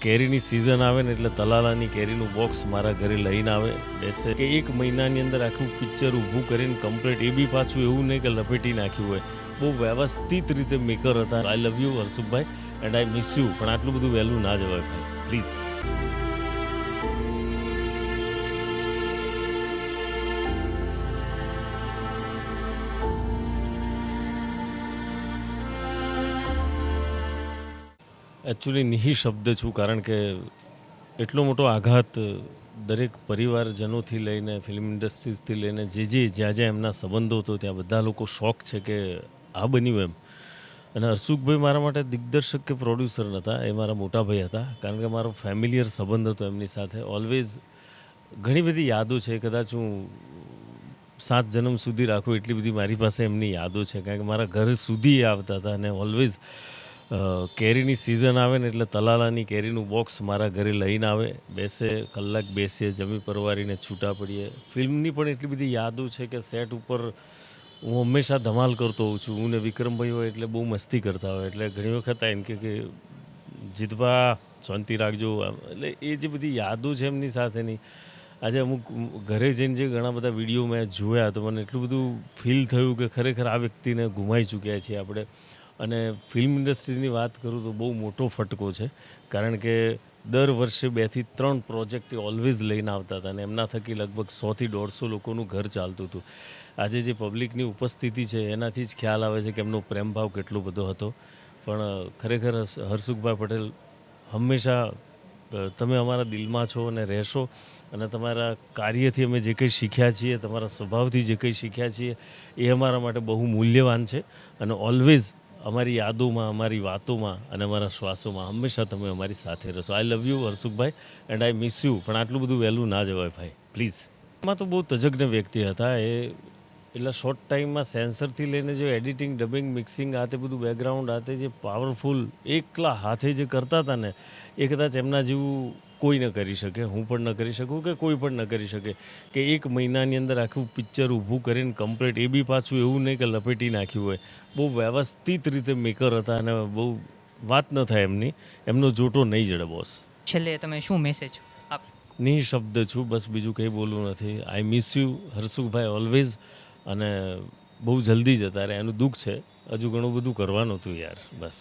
કેરીની સિઝન આવે ને એટલે તલાલાની કેરીનું બોક્સ મારા ઘરે લઈને આવે, બેસે. કે એક મહિનાની અંદર આખું પિક્ચર ઊભું કરીને કમ્પ્લીટ એ બી પાછું એવું નહીં કે લપેટી નાખ્યું હોય. બહુ વ્યવસ્થિત રીતે મેકર હતા. I love you Harshubhai and I miss you પણ આટલું બધું વહેલું ના જવાય ભાઈ. પ્લીઝ એકચ્યુઅલી નિહી શબ્દ છું, કારણ કે એટલો મોટો આઘાત દરેક પરિવારજનોથી લઈને ફિલ્મ ઇન્ડસ્ટ્રીઝથી લઈને, જે જે જ્યાં જ્યાં એમના સંબંધો હતો, ત્યાં બધા લોકો શોખ છે કે આ બન્યું એમ. અને હર્ષુખભાઈ મારા માટે દિગ્દર્શક કે પ્રોડ્યુસર નહોતા એ મારા મોટા ભાઈ હતા, કારણ કે મારો ફેમિલિયર સંબંધ હતો એમની સાથે. ઓલવેઝ ઘણી બધી યાદો છે, કદાચ હું સાત જન્મ સુધી રાખું એટલી બધી મારી પાસે એમની યાદો છે, કારણ કે મારા ઘર સુધી એ આવતા હતા અને ઓલવેઝ કેરીની સિઝન આવે ને એટલે તલાલાની કેરીનું બોક્સ મારા ઘરે લઈને આવે. બેસે, કલાક બેસીએ, જમી પરવારીને છૂટા પડીએ. ફિલ્મની પણ એટલી બધી યાદો છે કે સેટ ઉપર હું હંમેશા ધમાલ કરતો હોઉં છું. હું ને વિક્રમભાઈ હોય એટલે બહુ મસ્તી કરતા હોય. એટલે ઘણી વખત એમ કે જીતવા શાંતિ રાખજો. એટલે એ જે બધી યાદો છે એમની સાથેની, આજે અમુક ઘરે જઈને જે ઘણા બધા વીડિયો મેં જોયા તો મને એટલું બધું ફીલ થયું કે ખરેખર આ વ્યક્તિને ગુમાઈ ચૂક્યા છીએ આપણે. અને ફિલ્મ ઇન્ડસ્ટ્રીની વાત કરું તો બહુ મોટો ફટકો છે. કારણ કે દર વર્ષે બેથી ત્રણ પ્રોજેક્ટ ઓલવેઝ લઈને આવતા હતા અને એમના થકી લગભગ સોથી દોઢસો લોકોનું ઘર ચાલતું હતું. આજે જે પબ્લિકની ઉપસ્થિતિ છે એનાથી જ ખ્યાલ આવે છે કે એમનો પ્રેમભાવ કેટલો બધો હતો. પણ ખરેખર હર્ષુખભાઈ પટેલ હંમેશા તમે અમારા દિલમાં છો અને રહેશો અને તમારા કાર્યથી અમે જે કંઈ શીખ્યા છીએ, તમારા સ્વભાવથી જે કંઈ શીખ્યા છીએ, એ અમારા માટે બહુ મૂલ્યવાન છે. અને ઓલવેઝ અમારી યાદોમાં, અમારી વાતોમાં અને અમારા શ્વાસોમાં હંમેશા તમે અમારી સાથે રહેશો. I love you Harshukhbhai and I miss you પણ આટલું બધું વહેલું ના જવાય ભાઈ પ્લીઝ એમાં તો બહુ તજજ્ઞ વ્યક્તિ હતા. એ એટલા શોર્ટ ટાઈમમાં સેન્સરથી લઈને જે એડિટિંગ ડબિંગ મિક્સિંગ આ તે બધું બેકગ્રાઉન્ડ આ તે જે પાવરફુલ એકલા હાથે જે કરતા હતા ને, એ કદાચ એમના જેવું કોઈ ન કરી શકે હું પણ ન કરી શકું કે કોઈ પણ ન કરી શકે. કે એક મહિનાની અંદર આખું પિક્ચર ઊભું કરીને કમ્પ્લીટ એ બી પાછું એવું નહીં કે લપેટી નાખ્યું હોય. બહુ વ્યવસ્થિત રીતે મેકર હતા અને બહુ વાત ન થાય એમની. એમનો જોટો નહીં જડે બોસ છેલ્લે તમે શું મેસેજ આપશો? ની છું બસ બીજું કંઈ બોલવું નથી. I miss you Harshukhbhai always અને બહુ જલ્દી જતા રહે એનું દુઃખ છે. હજુ ઘણું બધું કરવાનું હતું યાર બસ.